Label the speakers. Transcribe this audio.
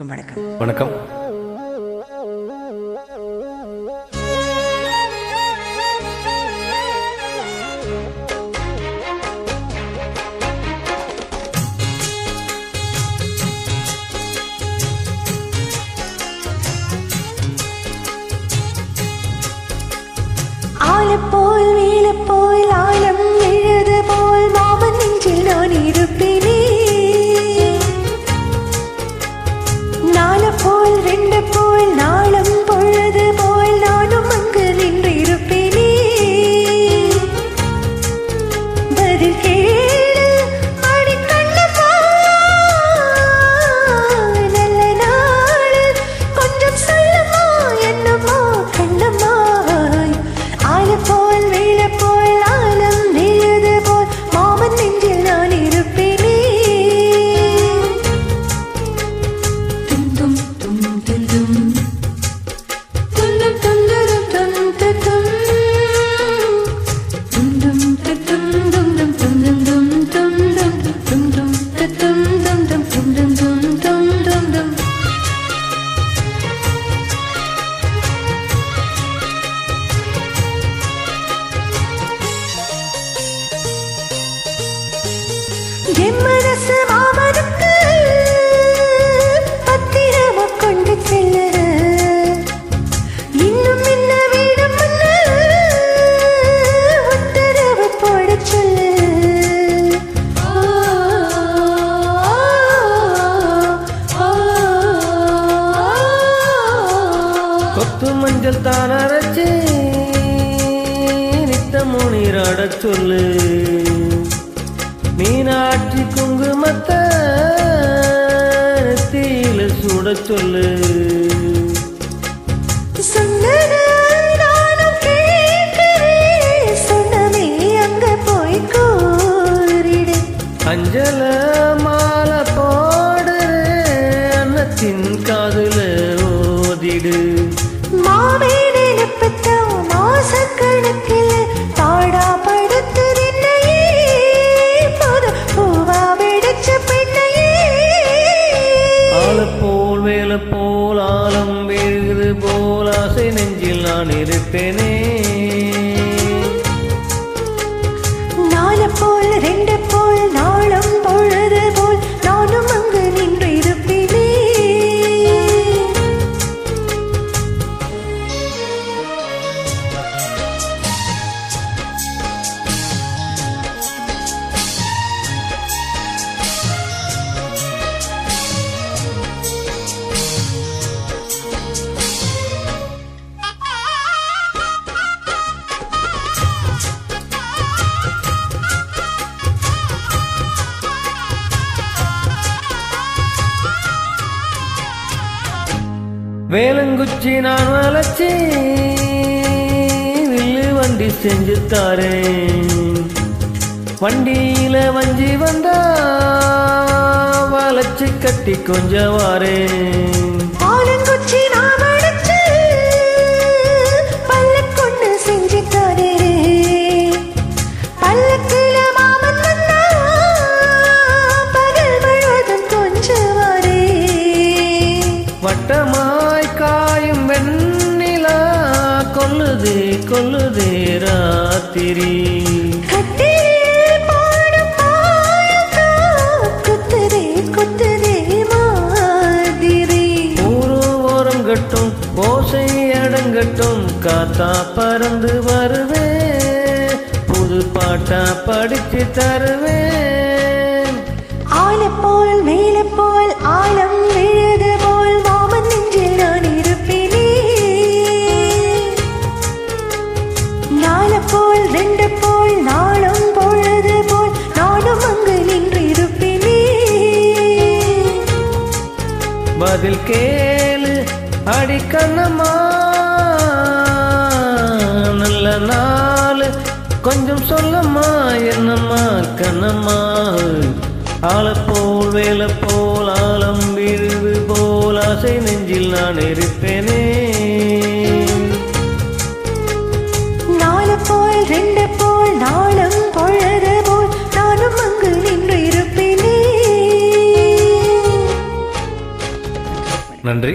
Speaker 1: வணக்கம்
Speaker 2: வணக்கம்.
Speaker 3: ஆலப்போல் வேலப்போல் ஆலம் எழுது போல் மாமன் நெஞ்சில் நான் இருப்பேனே.
Speaker 2: கொத்து மஞ்சள் தான் அரைச்சி நித்தமோ நீராடச் சொல்லு. மனத்தை தீயில சுட சொல்லு. அஞ்சல மாலை போடுற அன்னத்தின் காதல் ஆழம் வீழ்கிறது போல் ஆசை நெஞ்சில் நான் இருப்பேனே. வேலங்குச்சி நான் வளைச்சி வில்லு வண்டி செஞ்சு தாரேன். வண்டியில வஞ்சி வந்தா வளைச்சு கட்டி கொஞ்சம் வாரேன். கொல்லுதே கொல்லுதே ராத்திரி. கட்டும் ஓசை அடங்கட்டும் காத்தா பறந்து வருவே. புது பாட்டா படிச்சு தருவேன் காதில் கேளு அடி நல்ல நாள் கொஞ்சம் சொல்லம்மா என்னம்மா கண்ணம்மா. ஆள போல் வேலை போல் ஆழம் விழுவு போல் ஆசை நெஞ்சில் நான் இருப்பேனே.
Speaker 3: நாலு போல் ரெண்டு
Speaker 2: நன்றி.